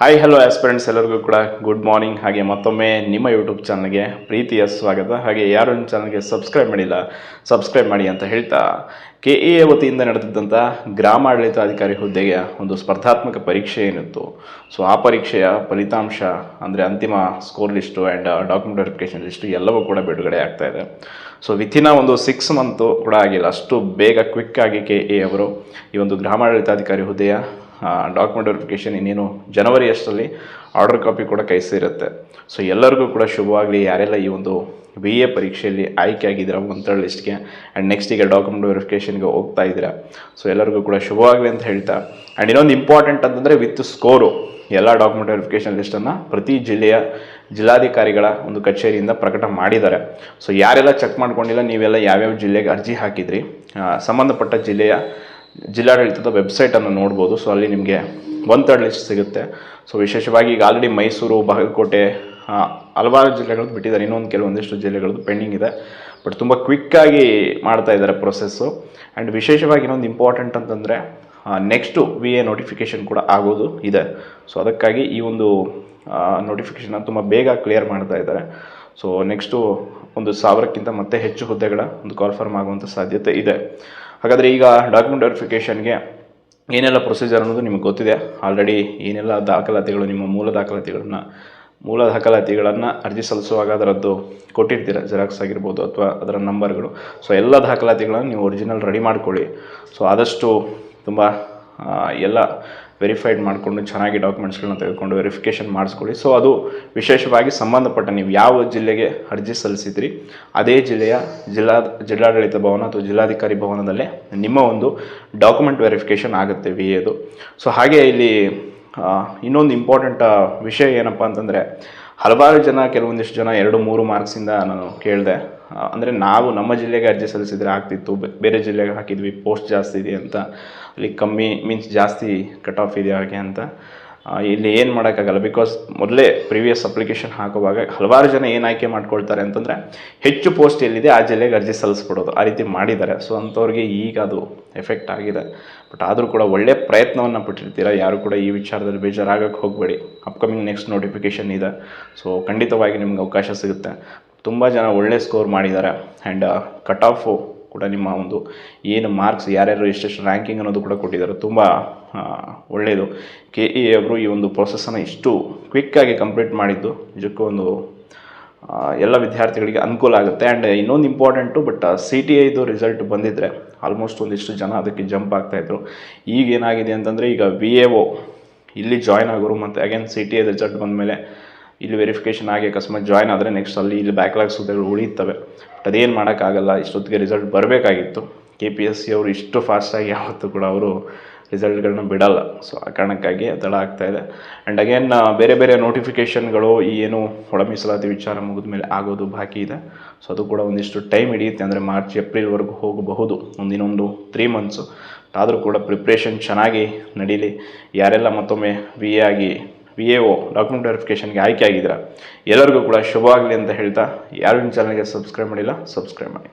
Hi hello aspirants ಎಲ್ಲರಿಗೂ ಕೂಡ good morning ಹಾಗೆ ಮತ್ತೊಮ್ಮೆ ನಿಮ್ಮ ಯೂಟ್ಯೂಬ್ ಚಾನಲ್ಗೆ ಪ್ರೀತಿಯ ಸ್ವಾಗತ. ಹಾಗೆ ಯಾರು ನಿಮ್ಮ ಚಾನಲ್ಗೆ ಸಬ್ಸ್ಕ್ರೈಬ್ ಮಾಡಿಲ್ಲ ಸಬ್ಸ್ಕ್ರೈಬ್ ಮಾಡಿ ಅಂತ ಹೇಳ್ತಾ ಕೆ ಎ ವತಿಯಿಂದ ನಡೆದಿದ್ದಂಥ ಗ್ರಾಮಾಡಳಿತಾಧಿಕಾರಿ ಹುದ್ದೆಗೆ ಒಂದು ಸ್ಪರ್ಧಾತ್ಮಕ ಪರೀಕ್ಷೆ ಏನಿತ್ತು. ಸೊ ಆ ಪರೀಕ್ಷೆಯ ಫಲಿತಾಂಶ ಅಂದರೆ ಅಂತಿಮ score list and document verification list ಎಲ್ಲವೂ ಕೂಡ ಬಿಡುಗಡೆ ಆಗ್ತಾ ಇದೆ. ಸೊ ವಿತಿನ ಒಂದು ಸಿಕ್ಸ್ ಮಂತು ಕೂಡ ಆಗಿಲ್ಲ. ಅಷ್ಟು ಬೇಗ ಕ್ವಿಕ್ಕಾಗಿ ಕೆ ಎ ಅವರು ಈ ಒಂದು ಗ್ರಾಮಾಡಳಿತಾಧಿಕಾರಿ ಹುದ್ದೆಯ ಡಾಕ್ಯುಮೆಂಟ್ ವೆರಿಫಿಕೇಷನ್ ಇನ್ನೇನು ಜನವರಿ ಅಷ್ಟರಲ್ಲಿ ಆರ್ಡರ್ ಕಾಪಿ ಕೂಡ ಕೈ ಸೇರುತ್ತೆ. ಸೊ ಎಲ್ಲರಿಗೂ ಕೂಡ ಶುಭವಾಗಲಿ. ಯಾರೆಲ್ಲ ಈ ಒಂದು ಬಿ ಎ ಪರೀಕ್ಷೆಯಲ್ಲಿ ಆಯ್ಕೆ ಆಗಿದ್ದೀರಾ ಒಂಥರ ಲಿಸ್ಟ್ಗೆ ಆ್ಯಂಡ್ ನೆಕ್ಸ್ಟ್ ಈಗ ಡಾಕ್ಯುಮೆಂಟ್ ವೆರಿಫಿಕೇಷನ್ಗೆ ಹೋಗ್ತಾ ಇದ್ದೀರಾ. ಸೊ ಎಲ್ಲರಿಗೂ ಕೂಡ ಶುಭವಾಗಲಿ ಅಂತ ಹೇಳ್ತಾ. ಆ್ಯಂಡ್ ಇನ್ನೊಂದು ಇಂಪಾರ್ಟೆಂಟ್ ಅಂತಂದರೆ ವಿತ್ ಸ್ಕೋರು ಎಲ್ಲ ಡಾಕ್ಯುಮೆಂಟ್ ವೆರಿಫಿಕೇಷನ್ ಲಿಸ್ಟನ್ನು ಪ್ರತಿ ಜಿಲ್ಲೆಯ ಜಿಲ್ಲಾಧಿಕಾರಿಗಳ ಒಂದು ಕಚೇರಿಯಿಂದ ಪ್ರಕಟ ಮಾಡಿದ್ದಾರೆ. ಸೊ ಯಾರೆಲ್ಲ ಚೆಕ್ ಮಾಡ್ಕೊಂಡಿಲ್ಲ, ನೀವೆಲ್ಲ ಯಾವ್ಯಾವ ಜಿಲ್ಲೆಗೆ ಅರ್ಜಿ ಹಾಕಿದ್ರಿ ಸಂಬಂಧಪಟ್ಟ ಜಿಲ್ಲೆಯ ಜಿಲ್ಲಾಡಳಿತದ ವೆಬ್ಸೈಟನ್ನು ನೋಡ್ಬೋದು. ಸೊ ಅಲ್ಲಿ ನಿಮಗೆ ಒನ್ ತರ್ಡ್ ಲಿಸ್ಟ್ ಸಿಗುತ್ತೆ. ಸೊ ವಿಶೇಷವಾಗಿ ಈಗ ಆಲ್ರೆಡಿ ಮೈಸೂರು, ಬಾಗಲಕೋಟೆ ಹಲವಾರು ಜಿಲ್ಲೆಗಳದ್ದು ಬಿಟ್ಟಿದ್ದಾರೆ. ಇನ್ನೊಂದು ಕೆಲವೊಂದಿಷ್ಟು ಜಿಲ್ಲೆಗಳದ್ದು ಪೆಂಡಿಂಗ್ ಇದೆ. ಬಟ್ ತುಂಬ ಕ್ವಿಕ್ಕಾಗಿ ಮಾಡ್ತಾ ಇದ್ದಾರೆ ಪ್ರೊಸೆಸ್ಸು ಆ್ಯಂಡ್ ವಿಶೇಷವಾಗಿ ಇನ್ನೊಂದು ಇಂಪಾರ್ಟೆಂಟ್ ಅಂತಂದರೆ ನೆಕ್ಸ್ಟು ವಿ ಎ ನೋಟಿಫಿಕೇಷನ್ ಕೂಡ ಆಗೋದು ಇದೆ. ಸೊ ಅದಕ್ಕಾಗಿ ಈ ಒಂದು ನೋಟಿಫಿಕೇಷನ್ನ ತುಂಬ ಬೇಗ ಕ್ಲಿಯರ್ ಮಾಡ್ತಾ ಇದ್ದಾರೆ. ಸೊ ನೆಕ್ಸ್ಟು ಒಂದು ಸಾವಿರಕ್ಕಿಂತ ಮತ್ತೆ ಹೆಚ್ಚು ಹುದ್ದೆಗಳ ಒಂದು ಕಾಲ್ಫರ್ಮ್ ಆಗುವಂಥ ಸಾಧ್ಯತೆ ಇದೆ. ಹಾಗಾದರೆ ಈಗ ಡಾಕ್ಯುಮೆಂಟ್ ವೆರಿಫಿಕೇಷನ್ಗೆ ಏನೆಲ್ಲ ಪ್ರೊಸೀಜರ್ ಅನ್ನೋದು ನಿಮಗೆ ಗೊತ್ತಿದೆ. ಆಲ್ರೆಡಿ ಏನೆಲ್ಲ ದಾಖಲಾತಿಗಳು, ನಿಮ್ಮ ಮೂಲ ದಾಖಲಾತಿಗಳನ್ನು ಮೂಲ ದಾಖಲಾತಿಗಳನ್ನು ಅರ್ಜಿ ಸಲ್ಲಿಸುವಾಗ ಅದರದ್ದು ಕೊಟ್ಟಿರ್ತೀರ ಜೆರಾಕ್ಸ್ ಆಗಿರ್ಬೋದು ಅಥವಾ ಅದರ ನಂಬರ್ಗಳು ಸೊ ಎಲ್ಲ ದಾಖಲಾತಿಗಳನ್ನು ನೀವು ಒರಿಜಿನಲ್ ರೆಡಿ ಮಾಡ್ಕೊಳ್ಳಿ. ಸೊ ಆದಷ್ಟು ತುಂಬ ಎಲ್ಲ ವೆರಿಫೈಡ್ ಮಾಡಿಕೊಂಡು ಚೆನ್ನಾಗಿ ಡಾಕ್ಯುಮೆಂಟ್ಸ್ಗಳನ್ನ ತೆಗೆದುಕೊಂಡು ವೆರಿಫಿಕೇಷನ್ ಮಾಡಿಸ್ಕೊಳ್ಳಿ. ಸೊ ಅದು ವಿಶೇಷವಾಗಿ ಸಂಬಂಧಪಟ್ಟ ನೀವು ಯಾವ ಜಿಲ್ಲೆಗೆ ಅರ್ಜಿ ಸಲ್ಲಿಸಿದ್ರಿ, ಅದೇ ಜಿಲ್ಲೆಯ ಜಿಲ್ಲಾ, ಜಿಲ್ಲಾಡಳಿತ ಭವನ ಅಥವಾ ಜಿಲ್ಲಾಧಿಕಾರಿ ಭವನದಲ್ಲೇ ನಿಮ್ಮ ಒಂದು ಡಾಕ್ಯುಮೆಂಟ್ ವೆರಿಫಿಕೇಷನ್ ಆಗುತ್ತೆ ವಿ ಎದು ಸೊ ಹಾಗೆ ಇಲ್ಲಿ ಇನ್ನೊಂದು ಇಂಪಾರ್ಟೆಂಟ್ ವಿಷಯ ಏನಪ್ಪ ಅಂತಂದರೆ, ಹಲವಾರು ಜನ, ಕೆಲವೊಂದಿಷ್ಟು ಜನ ಎರಡು, ಮೂರು ಮಾರ್ಕ್ಸಿಂದ ನಾನು ಕೇಳಿದೆ. ಅಂದರೆ ನಾವು ನಮ್ಮ ಜಿಲ್ಲೆಗೆ ಅರ್ಜಿ ಸಲ್ಲಿಸಿದರೆ ಆಗ್ತಿತ್ತು. ಬೇರೆ ಜಿಲ್ಲೆಗೆ ಹಾಕಿದ್ವಿ. ಪೋಸ್ಟ್ ಜಾಸ್ತಿ ಇದೆ ಅಂತ. ಅಲ್ಲಿ ಕಮ್ಮಿ ಮೀನ್ಸ್ ಜಾಸ್ತಿ ಕಟ್ ಆಫ್ ಇದೆ ಹಾಗೆ ಅಂತ. ಇಲ್ಲಿ ಏನು ಮಾಡೋಕ್ಕಾಗಲ್ಲ. ಬಿಕಾಸ್ ಮೊದಲೇ ಪ್ರಿವಿಯಸ್ ಅಪ್ಲಿಕೇಶನ್ ಹಾಕುವಾಗ ಹಲವಾರು ಜನ ಏನು ಆಯ್ಕೆ ಮಾಡ್ಕೊಳ್ತಾರೆ ಅಂತಂದರೆ ಹೆಚ್ಚು ಪೋಸ್ಟ್ ಎಲ್ಲಿದೆ ಆ ಜಿಲ್ಲೆಗೆ ಅರ್ಜಿ ಸಲ್ಲಿಸ್ಬಿಡೋದು. ಆ ರೀತಿ ಮಾಡಿದ್ದಾರೆ. ಸೊ ಅಂಥವ್ರಿಗೆ ಈಗ ಅದು ಎಫೆಕ್ಟ್ ಆಗಿದೆ. ಬಟ್ ಆದರೂ ಕೂಡ ಒಳ್ಳೆ ಪ್ರಯತ್ನವನ್ನು ಪಟ್ಟಿರ್ತೀರ. ಯಾರು ಕೂಡ ಈ ವಿಚಾರದಲ್ಲಿ ಬೇಜಾರಾಗಕ್ಕೆ ಹೋಗಬೇಡಿ. ಅಪ್ಕಮಿಂಗ್ ನೆಕ್ಸ್ಟ್ ನೋಟಿಫಿಕೇಷನ್ ಇದೆ. ಸೊ ಖಂಡಿತವಾಗಿ ನಿಮ್ಗೆ ಅವಕಾಶ ಸಿಗುತ್ತೆ. ತುಂಬ ಜನ ಒಳ್ಳೆ ಸ್ಕೋರ್ ಮಾಡಿದ್ದಾರೆ. ಆ್ಯಂಡ್ ಕಟ್ ಆಫು ಕೂಡ ನಿಮ್ಮ ಒಂದು ಏನು ಮಾರ್ಕ್ಸ್ ಯಾರ್ಯಾರು ಎಷ್ಟೆಷ್ಟು ರ್ಯಾಂಕಿಂಗ್ ಅನ್ನೋದು ಕೂಡ ಕೊಟ್ಟಿದ್ದಾರೆ. ತುಂಬ ಒಳ್ಳೆಯದು. ಕೆ ಇ ಅವರು ಈ ಒಂದು ಪ್ರೊಸೆಸನ್ನು ಇಷ್ಟು ಕ್ವಿಕ್ಕಾಗಿ ಕಂಪ್ಲೀಟ್ ಮಾಡಿದ್ದು. ನಿಜಕ್ಕೂ ಒಂದು ಎಲ್ಲ ವಿದ್ಯಾರ್ಥಿಗಳಿಗೆ ಅನುಕೂಲ ಆಗುತ್ತೆ. ಆ್ಯಂಡ್ ಇನ್ನೊಂದು ಇಂಪಾರ್ಟೆಂಟು ಬಟ್ ಸಿ ಟಿ ಐದು ರಿಸಲ್ಟ್ ಬಂದಿದ್ದರೆ ಆಲ್ಮೋಸ್ಟ್ ಒಂದಿಷ್ಟು ಜನ ಅದಕ್ಕೆ ಜಂಪ್ ಆಗ್ತಾಯಿದ್ರು ಈಗ ಏನಾಗಿದೆ ಅಂತಂದರೆ ಈಗ ವಿ ಎ ಒ ಇಲ್ಲಿ ಜಾಯ್ನ್ ಆಗೋರು ಮತ್ತು again C T I result ಬಂದಮೇಲೆ ಇಲ್ಲಿ ವೆರಿಫಿಕೇಷನ್ ಆಗಿ ಅಕಸ್ಮಾತ್ ಜಾಯ್ನ್ ಆದರೆ ನೆಕ್ಸ್ಟ್ ಅಲ್ಲಿ ಇಲ್ಲಿ ಬ್ಯಾಕ್ಲಾಗ್ ಸುದ್ದಿಗಳು ಉಳಿತವೆ ಬಟ್ ಅದೇನು ಮಾಡೋಕ್ಕಾಗಲ್ಲ, ಇಷ್ಟೊತ್ತಿಗೆ ರಿಸಲ್ಟ್ ಬರಬೇಕಾಗಿತ್ತು. ಕೆ ಪಿ ಎಸ್ ಸಿ ಅವರು ಇಷ್ಟು ಫಾಸ್ಟಾಗಿ ಯಾವತ್ತೂ ಕೂಡ ಅವರು ರಿಸಲ್ಟ್ಗಳನ್ನ ಬಿಡಲ್ಲ. ಸೊ ಆ ಕಾರಣಕ್ಕಾಗಿ ತಡ ಆಗ್ತಾ ಇದೆ. ಆ್ಯಂಡ್ ಅಗೇನ್ ಬೇರೆ ಬೇರೆ ನೋಟಿಫಿಕೇಷನ್ಗಳು ಈ ಏನು ಒಳ ಮೀಸಲಾತಿ ವಿಚಾರ ಮುಗಿದ ಮೇಲೆ ಆಗೋದು ಬಾಕಿ ಇದೆ. ಸೊ ಅದು ಕೂಡ ಒಂದಿಷ್ಟು ಟೈಮ್ ಹಿಡಿಯುತ್ತೆ. ಅಂದರೆ ಮಾರ್ಚ್ ಏಪ್ರಿಲ್ವರೆಗೂ ಹೋಗಬಹುದು. ಒಂದಿನೊಂದು ತ್ರೀ ಮಂತ್ಸು ಆದರೂ ಕೂಡ ಪ್ರಿಪ್ರೇಷನ್ ಚೆನ್ನಾಗಿ ನಡೀಲಿ. ಯಾರೆಲ್ಲ ಮತ್ತೊಮ್ಮೆ ವಿ ಎ ಆಗಿ ವಿ ಎ ಒ ಡಾಕ್ಯುಮೆಂಟ್ ವೆರಿಫಿಕೇಷನ್ಗೆ ಆಯ್ಕೆ ಆಗಿದ್ದೀರಾ? ಎಲ್ಲರಿಗೂ ಕೂಡ ಶುಭವಾಗಲಿ ಅಂತ ಹೇಳ್ತಾ ಯಾರು ನಿಮ್ಮ ಚಾನಲ್ಗೆ ಸಬ್ಸ್ಕ್ರೈಬ್ ಮಾಡಿಲ್ಲ ಸಬ್ಸ್ಕ್ರೈಬ್ ಮಾಡಿ.